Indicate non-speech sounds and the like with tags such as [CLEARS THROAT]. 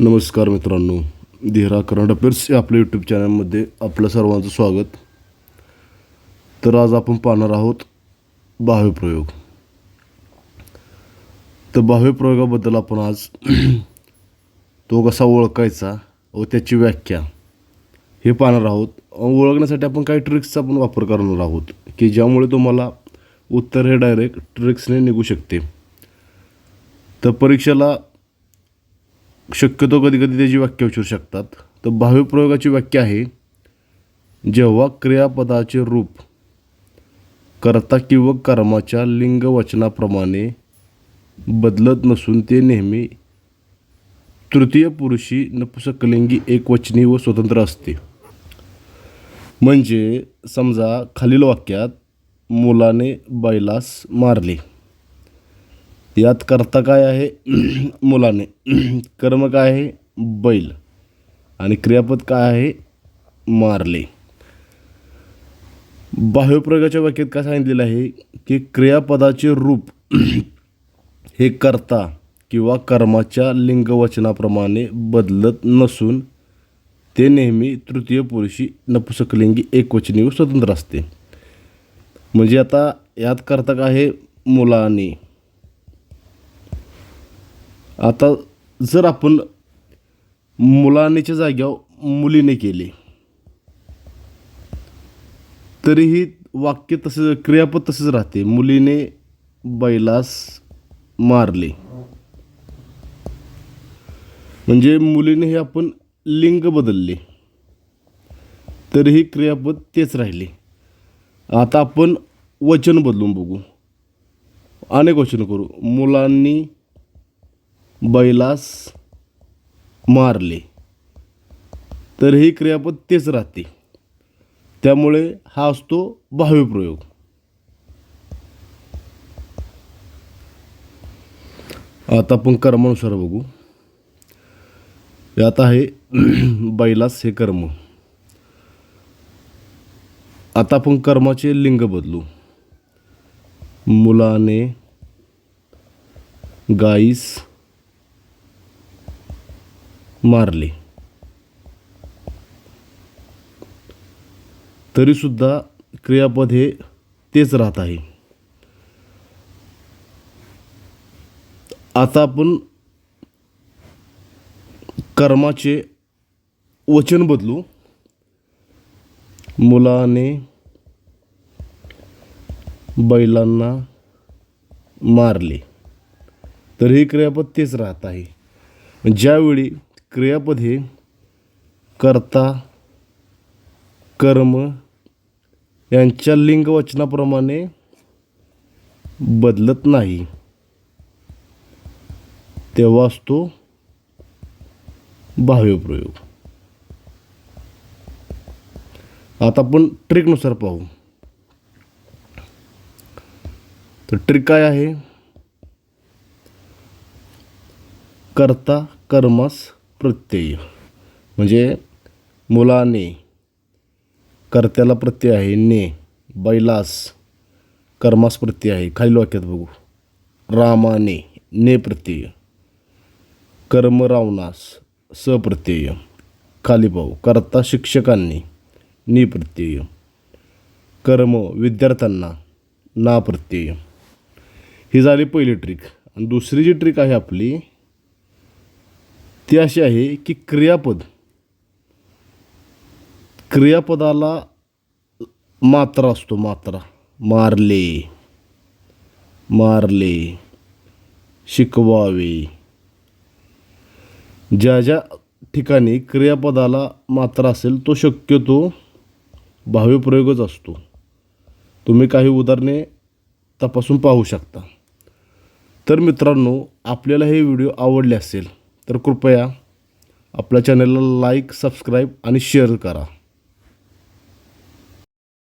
नमस्कार मित्रांनो Dehra current affairs या आपल्या यूट्यूब चॅनलमध्ये आपलं सर्वांचं स्वागत. तर आज आपण पाहणार आहोत बाह्यप्रयोग तर बाह्यप्रयोगाबद्दल आपण आज [CLEARS THROAT] तो कसा ओळखायचा व त्याची व्याख्या हे पाहणार आहोत. ओळखण्यासाठी आपण काही ट्रिक्सचा पण वापर करणार आहोत की ज्यामुळे तुम्हाला उत्तर हे डायरेक्ट ट्रिक्सने निघू शकते. तर परीक्षेला शक्यतो कधी कधी त्याची व्याख्या विचारू शकतात. तर बाह्यप्रयोगाची व्याख्या आहे जेव्हा क्रियापदाचे रूप कर्ता किंवा कर्माच्या लिंगवचनाप्रमाणे बदलत नसून ते नेहमी तृतीय पुरुषी नपुसकलिंगी एकवचनी व स्वतंत्र असते. म्हणजे समजा खालील वाक्यात मुलाने बैलास मारले. यात कर्ता काय आहे? [CLEARS THROAT] मुलाने. [CLEARS THROAT] कर्म काय आहे? बैल. आणि क्रियापद काय आहे? मारले. बाह्यप्रयोगाच्या वाक्यात काय सांगितलेलं आहे? की क्रियापदाचे रूप [CLEARS THROAT] हे कर्ता किंवा कर्माच्या लिंगवचनाप्रमाणे बदलत नसून ते नेहमी तृतीय पुरुषी नपुसकलिंगी एकवचनी व स्वतंत्र असते. म्हणजे आता यात कर्ता काय आहे? मुलाने. आता जर आपण मुलानेच्या जाग्यावर मुलीने केले तरीही वाक्य तसंच क्रियापद तसंच राहते. मुलीने बैलास मारले. म्हणजे मुलीने हे आपण लिंग बदलले. तरीही क्रियापद तेच राहिले. आता आपण वचन बदलून बघू. अनेक वचन करू. मुलांनी बैलास मारले. तर ही क्रियापद तेच राहते. त्यामुळे हा असतो बाह्यप्रयोग आता आपण कर्मानुसार बघू. आता आहे [CLEARS THROAT] बैलास हे कर्म. आता आपण कर्माचे लिंग बदलू. मुलाने गाईस मारले. तरीसुद्धा क्रियापद हे तेच राहत आहे. आता आपण कर्माचे वचन बदलू. मुलाने बैलांना मारले. तर हे क्रियापद तेच राहत आहे. ज्यावेळी क्रियापदे कर्ता कर्म यांच्या लिंगवचनाप्रमाणे बदलत नाही. तेव्हा असतो भाव्यप्रयोग आता आपण ट्रिकनुसार पाहू. तर ट्रिक काय आहे? कर्ता कर्मास प्रत्यय. म्हणजे मुलाने कर्त्याला प्रत्यय आहे ने बैलास कर्मास प्रत्यय आहे. खालील वाक्यात बघू. रामाने ने प्रत्यय. कर्म रावणास सप्रत्यय खाली पाहू. कर्ता शिक्षकांनी नि प्रत्यय. कर्म विद्यार्थ्यांना ना प्रत्यय. ही झाली पहिली ट्रिक आणि दुसरी जी ट्रिक आहे आपली ती अशी आहे की क्रियापद क्रियापदाला मात्रा असतो मात्रा. मारले मारले शिकवावे. ज्या ज्या ठिकाणी क्रियापदाला मात्रा असेल तो शक्यतो भाव्यप्रयोगच असतो. तुम्ही काही उदाहरणे तपासून पाहू शकता. तर मित्रांनो आपल्याला हे व्हिडिओ आवडले असेल तर कृपया आपल्या चॅनलला लाईक सबस्क्राईब आणि शेअर करा.